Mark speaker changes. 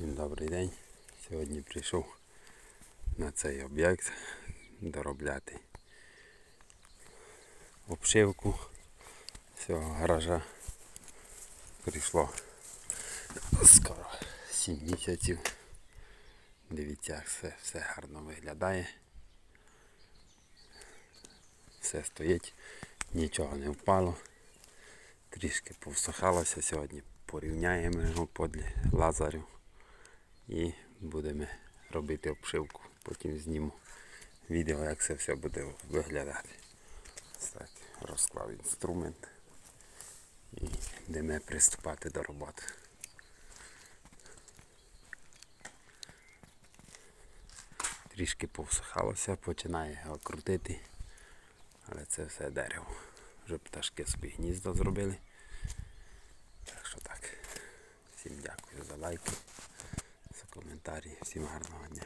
Speaker 1: Всім добрий день. Сьогодні прийшов на цей об'єкт доробляти обшивку цього гаража. Прийшло скоро 7 місяців. Дивіться, як все, все гарно виглядає. Все стоїть, нічого не впало. Трішки повсухалося сьогодні. Порівняємо його подлі лазарю і будемо робити обшивку. Потім зніму відео, як це все буде виглядати. Так, розклав інструмент і будемо приступати до роботи. Трішки повсухалося, починає його крутити, але це все дерево. Вже пташки собі гніздо зробили. Так що так. Всім дякую за лайки, коментарі. Всім гарного дня.